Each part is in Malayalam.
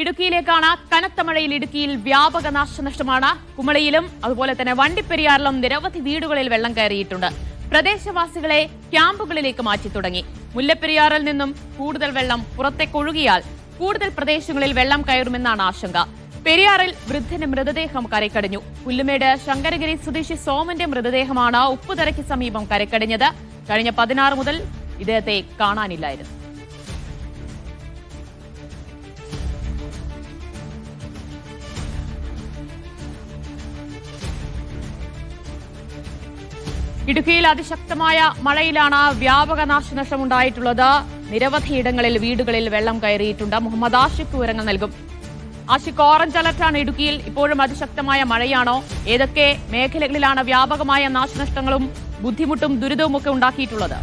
ഇടുക്കിയിലേക്കാണ് കനത്ത മഴയിൽ ഇടുക്കിയിൽ വ്യാപക നാശനഷ്ടമാണ്. കുമളിയിലും അതുപോലെ തന്നെ വണ്ടിപ്പെരിയാറിലും നിരവധി വീടുകളിൽ വെള്ളം കയറിയിട്ടുണ്ട്. പ്രദേശവാസികളെ ക്യാമ്പുകളിലേക്ക് മാറ്റി തുടങ്ങി. മുല്ലപ്പെരിയാറിൽ നിന്നും കൂടുതൽ വെള്ളം പുറത്തേക്കൊഴുകിയാൽ കൂടുതൽ പ്രദേശങ്ങളിൽ വെള്ളം കയറുമെന്നാണ് ആശങ്ക. പെരിയാറിൽ വൃദ്ധന്റെ മൃതദേഹം കരക്കടിഞ്ഞു. പുല്ലുമേട് ശങ്കരഗിരി സ്വദേശി സോമന്റെ മൃതദേഹമാണ് ഉപ്പുതറയ്ക്ക് സമീപം കരക്കടിഞ്ഞത്. കഴിഞ്ഞ പതിനാറ് മുതൽ ഇദ്ദേഹത്തെ കാണാനില്ലായിരുന്നു. ഇടുക്കിയിൽ അതിശക്തമായ മഴയിലാണ് വ്യാപക നാശനഷ്ടം ഉണ്ടായിട്ടുള്ളത് നിരവധി ഇടങ്ങളിൽ വീടുകളിൽ വെള്ളം കയറിയിട്ടുണ്ട്. മുഹമ്മദ് ആഷിഖ് വിവരങ്ങൾ നൽകും. ആഷിഖ് ഓറഞ്ച് അലർട്ടാണ് ഇടുക്കിയിൽ ഇപ്പോഴും അതിശക്തമായ മഴയാണോ? ഏതൊക്കെ മേഖലകളിലാണ് വ്യാപകമായ നാശനഷ്ടങ്ങളും ബുദ്ധിമുട്ടും ദുരിതവുമൊക്കെ ഉണ്ടാക്കിയിട്ടുള്ളത്?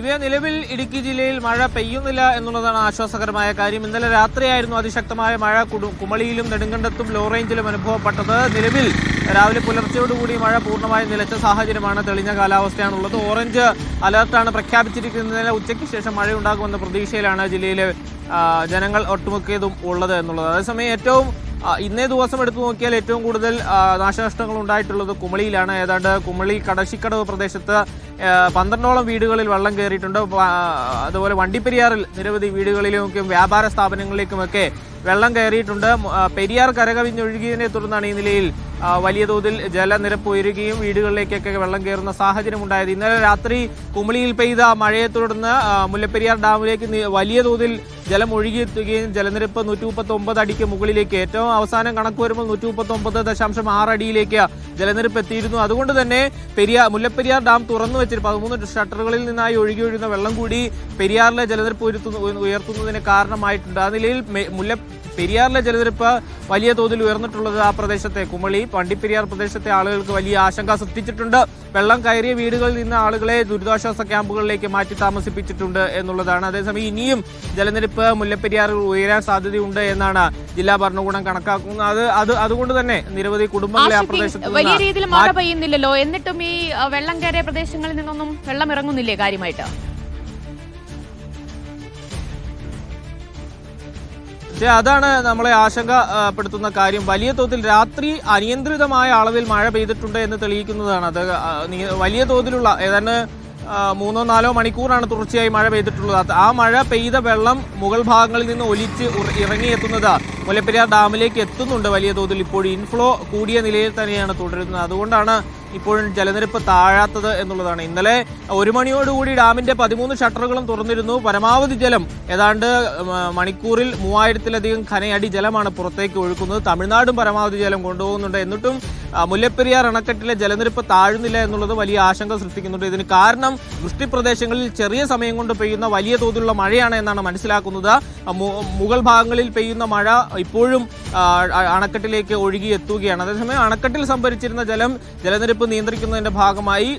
ദിവ്യ നിലവിൽ ഇടുക്കി ജില്ലയിൽ മഴ പെയ്യുന്നില്ല എന്നുള്ളതാണ് ആശ്വാസകരമായ കാര്യം. ഇന്നലെ രാത്രിയായിരുന്നു അതിശക്തമായ മഴ. കുമളിയിലും നെടുങ്കണ്ടത്തും ലോ റേഞ്ചിലും അനുഭവപ്പെട്ടത്. നിലവിൽ രാവിലെ പുലർച്ചയോടുകൂടി മഴ പൂർണമായും നിലച്ച സാഹചര്യമാണ് തെളിഞ്ഞ കാലാവസ്ഥയാണുള്ളത്. ഓറഞ്ച് അലർട്ടാണ് പ്രഖ്യാപിച്ചിരിക്കുന്നതിനാൽ ഉച്ചയ്ക്ക് ശേഷം മഴയുണ്ടാകുമെന്ന പ്രതീക്ഷയിലാണ് ജില്ലയിലെ ജനങ്ങൾ ഒട്ടുമുക്കിയതും ഉള്ളത് എന്നുള്ളത്. അതേസമയം ഏറ്റവും ഇന്നേ ദിവസം എടുത്തു നോക്കിയാൽ ഏറ്റവും കൂടുതൽ നാശനഷ്ടങ്ങൾ ഉണ്ടായിട്ടുള്ളത് കുമളിയിലാണ്. ഏതാണ്ട് കുമളി കടശിക്കടവ് പ്രദേശത്ത് പന്ത്രണ്ടോളം വീടുകളിൽ വെള്ളം കയറിയിട്ടുണ്ട്. അതുപോലെ വണ്ടിപ്പെരിയാറിൽ നിരവധി വീടുകളിലേക്കും വ്യാപാര സ്ഥാപനങ്ങളിലേക്കുമൊക്കെ വെള്ളം കയറിയിട്ടുണ്ട്. പെരിയാർ കരകവിഞ്ഞൊഴുകിയതിനെ തുടർന്നാണ് ഈ നിലയിൽ വലിയ തോതിൽ ജലനിരപ്പ് ഉയരുകയും വീടുകളിലേക്കൊക്കെ വെള്ളം കയറുന്ന സാഹചര്യം ഉണ്ടായത് ഇന്നലെ രാത്രി കുമളിയിൽ പെയ്ത മഴയെ തുടർന്ന് മുല്ലപ്പെരിയാർ ഡാമിലേക്ക് വലിയ തോതിൽ ജലം ഒഴുകിയെത്തുകയും ജലനിരപ്പ് നൂറ്റി മുപ്പത്തി ഒമ്പത് അടിക്ക് മുകളിലേക്ക് ഏറ്റവും അവസാനം കണക്ക് വരുമ്പോൾ നൂറ്റി മുപ്പത്തി ഒമ്പത് ദശാംശം ആറ് അടിയിലേക്ക് ജലനിരപ്പ് എത്തിയിരുന്നു. അതുകൊണ്ട് തന്നെ പെരിയാർ മുല്ലപ്പെരിയാർ ഡാം തുറന്നു വെച്ചിട്ട് പതിമൂന്ന് ഷട്ടറുകളിൽ നിന്നായി ഒഴുകി ഒഴുകുന്ന വെള്ളം കൂടി പെരിയാറിലെ ജലനിരപ്പ് ഉയർത്തുന്ന ഉയർത്തുന്നതിന് കാരണമായിട്ടുണ്ട്. ആ നിലയിൽ മുല്ല പെരിയാറിലെ ജലനിരപ്പ് വലിയ തോതിൽ ഉയർന്നിട്ടുള്ളത് ആ പ്രദേശത്തെ കുമളി പണ്ടിപ്പെരിയാർ പ്രദേശത്തെ ആളുകൾക്ക് വലിയ ആശങ്ക സൃഷ്ടിച്ചിട്ടുണ്ട്. വെള്ളം കയറിയ വീടുകളിൽ നിന്ന് ആളുകളെ ദുരിതാശ്വാസ ക്യാമ്പുകളിലേക്ക് മാറ്റി താമസിപ്പിച്ചിട്ടുണ്ട് എന്നുള്ളതാണ്. അതേസമയം ഇനിയും ജലനിരപ്പ് മുല്ലപ്പെരിയാറിൽ ഉയരാൻ സാധ്യതയുണ്ട് എന്നാണ് ജില്ലാ ഭരണകൂടം കണക്കാക്കുന്നത്. അത് അത് അതുകൊണ്ട് തന്നെ നിരവധി കുടുംബങ്ങളെ ആ പ്രദേശത്ത് വലിയ രീതിയിൽ മഴ പെയ്യുന്നില്ലല്ലോ. എന്നിട്ടും ഈ വെള്ളം കയറിയ പ്രദേശങ്ങളിൽ നിന്നൊന്നും വെള്ളം ഇറങ്ങുന്നില്ലേ കാര്യമായിട്ട്? പക്ഷേ അതാണ് നമ്മളെ ആശങ്കപ്പെടുത്തുന്ന കാര്യം. വലിയ തോതിൽ രാത്രി അനിയന്ത്രിതമായ അളവിൽ മഴ പെയ്തിട്ടുണ്ട് എന്ന് തെളിയിക്കുന്നതാണ്. അത് വലിയ തോതിലുള്ള ഏതാണ്ട് മൂന്നോ നാലോ മണിക്കൂറാണ് തുടർച്ചയായി മഴ പെയ്തിട്ടുള്ളത്. ആ മഴ പെയ്ത വെള്ളം മുകൾ ഭാഗങ്ങളിൽ നിന്ന് ഒലിച്ച് ഇറങ്ങിയെത്തുന്നത് മുല്ലപ്പെരിയാർ ഡാമിലേക്ക് എത്തുന്നുണ്ട് വലിയ തോതിൽ. ഇപ്പോൾ ഇൻഫ്ലോ കൂടിയ നിലയിൽ തന്നെയാണ് തുടരുന്നത്. അതുകൊണ്ടാണ് ഇപ്പോഴും ജലനിരപ്പ് താഴാത്തത് എന്നുള്ളതാണ്. ഇന്നലെ ഒരു മണിയോടുകൂടി ഡാമിന്റെ പതിമൂന്ന് ഷട്ടറുകളും തുറന്നിരുന്നു. പരമാവധി ജലം ഏതാണ്ട് മണിക്കൂറിൽ മൂവായിരത്തിലധികം ഖനയടി ജലമാണ് പുറത്തേക്ക് ഒഴുക്കുന്നത്. തമിഴ്നാടും പരമാവധി ജലം കൊണ്ടുപോകുന്നുണ്ട്. എന്നിട്ടും മുല്ലപ്പെരിയാർ അണക്കെട്ടിലെ ജലനിരപ്പ് താഴുന്നില്ല എന്നുള്ളത് വലിയ ആശങ്ക സൃഷ്ടിക്കുന്നുണ്ട്. ഇതിന് കാരണം വൃഷ്ടിപ്രദേശങ്ങളിൽ ചെറിയ സമയം കൊണ്ട് പെയ്യുന്ന വലിയ തോതിലുള്ള മഴയാണ് എന്നാണ് മനസ്സിലാക്കുന്നത്. മുകൾ ഭാഗങ്ങളിൽ പെയ്യുന്ന മഴ ഇപ്പോഴും അണക്കെട്ടിലേക്ക് ഒഴുകി എത്തുകയാണ് അതേസമയം അണക്കെട്ടിൽ സംഭരിച്ചിരുന്ന ജലം ജലനിരപ്പ് നിയന്ത്രിക്കുന്നതിന്റെ ഭാഗമായി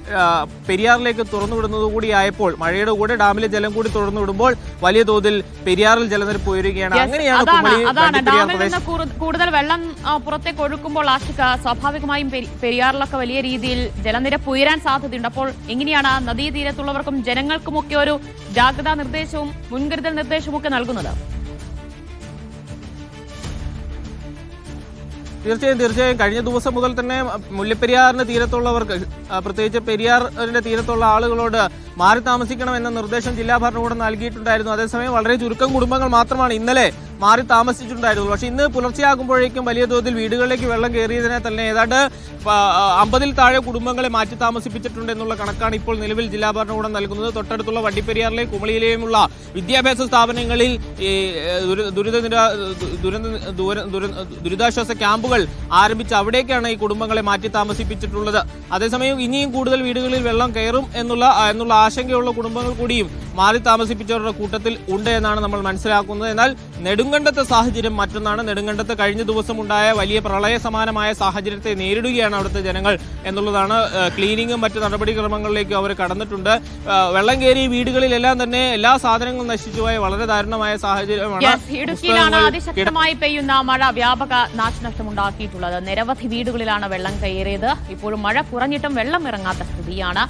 പെരിയാറിലേക്ക് തുറന്നുവിടുന്നത് കൂടിയായപ്പോൾ മഴയുടെ കൂടെ ഡാമിലെ ജലം കൂടി തുറന്നുവിടുമ്പോൾ വലിയ തോതിൽ പെരിയാറിൽ ജലനിരപ്പ് ഉയരുകയാണ്. അങ്ങനെയാണ് അതാണ് ഡാമിൽ നിന്ന് കൂടുതൽ വെള്ളം പുറത്തേക്ക് ഒഴുക്കുമ്പോൾ ആഷിക സ്വാഭാവികമായും പെരി- പെരിയാറിലൊക്കെ വലിയ രീതിയിൽ ജലനിരപ്പ് ഉയരാൻ സാധ്യതയുണ്ട്. അപ്പോൾ എങ്ങനെയാണ് നദീതീരത്തുള്ളവർക്കും ജനങ്ങൾക്കുമൊക്കെ ഒരു ജാഗ്രതാ നിർദ്ദേശവും മുൻകരുതൽ നിർദ്ദേശവും ഒക്കെ നൽകുന്നത്? തീർച്ചയായും തീർച്ചയായും. കഴിഞ്ഞ ദിവസം മുതൽ തന്നെ മുല്ലപ്പെരിയാറിന്റെ തീരത്തുള്ളവർക്ക് പ്രത്യേകിച്ച് പെരിയാറിന്റെ തീരത്തുള്ള ആളുകളോട് മാറി താമസിക്കണം എന്ന നിർദ്ദേശം ജില്ലാ ഭരണകൂടം നൽകിയിട്ടുണ്ടായിരുന്നു. അതേസമയം വളരെ ചുരുക്കം കുടുംബങ്ങൾ മാത്രമാണ് ഇന്നലെ മാറി താമസിച്ചിട്ടുണ്ടായിരുന്നു പക്ഷേ ഇന്ന് പുലർച്ചെയാകുമ്പോഴേക്കും വലിയ തോതിൽ വീടുകളിലേക്ക് വെള്ളം കയറിയതിനെ തന്നെ ഏതാണ്ട് അമ്പതിൽ താഴെ കുടുംബങ്ങളെ മാറ്റി താമസിപ്പിച്ചിട്ടുണ്ട് എന്നുള്ള കണക്കാണ് ഇപ്പോൾ നിലവിൽ ജില്ലാ ഭരണകൂടം നൽകുന്നത്. തൊട്ടടുത്തുള്ള വണ്ടിപ്പെരിയാറിലെയും കുമളിയിലെയുമുള്ള വിദ്യാഭ്യാസ സ്ഥാപനങ്ങളിൽ ദുരിത ദുരന്ത ദുര- ദുര- ദുരിതാശ്വാസ ക്യാമ്പുകൾ ആരംഭിച്ച് അവിടേക്കാണ് ഈ കുടുംബങ്ങളെ മാറ്റി താമസിപ്പിച്ചിട്ടുള്ളത്. അതേസമയം ഇനിയും കൂടുതൽ വീടുകളിൽ വെള്ളം കയറും എന്നുള്ള എന്നുള്ള ആശങ്കയുള്ള കുടുംബങ്ങൾ കൂടിയും മാറി താമസിപ്പിച്ചവരുടെ കൂട്ടത്തിൽ ഉണ്ട് എന്നാണ് നമ്മൾ മനസ്സിലാക്കുന്നത്. എന്നാൽ നെടുങ്കണ്ടത്തെ സാഹചര്യം മറ്റൊന്നാണ്. നെടുങ്കണ്ടത്ത് കഴിഞ്ഞ ദിവസം ഉണ്ടായ വലിയ പ്രളയ സമാനമായ സാഹചര്യത്തെ നേരിടുകയാണ് അവിടുത്തെ ജനങ്ങൾ എന്നുള്ളതാണ് ക്ലീനിങ്ങും മറ്റ് നടപടിക്രമങ്ങളിലേക്കും അവർ കടന്നിട്ടുണ്ട്. വെള്ളം കയറി വീടുകളിലെല്ലാം തന്നെ എല്ലാ സാധനങ്ങളും നശിച്ചുപോയ വളരെ ദാരുണമായ സാഹചര്യമാണ് ഇടുക്കിയിലാണ് അതിശക്തമായി പെയ്യുന്ന മഴ വ്യാപക നാശനഷ്ടം ഉണ്ടാക്കിയിട്ടുള്ളത് നിരവധി വീടുകളിലാണ് വെള്ളം കയറിയത്. ഇപ്പോഴും മഴ കുറഞ്ഞിട്ടും വെള്ളം ഇറങ്ങാത്ത സ്ഥിതിയാണ്.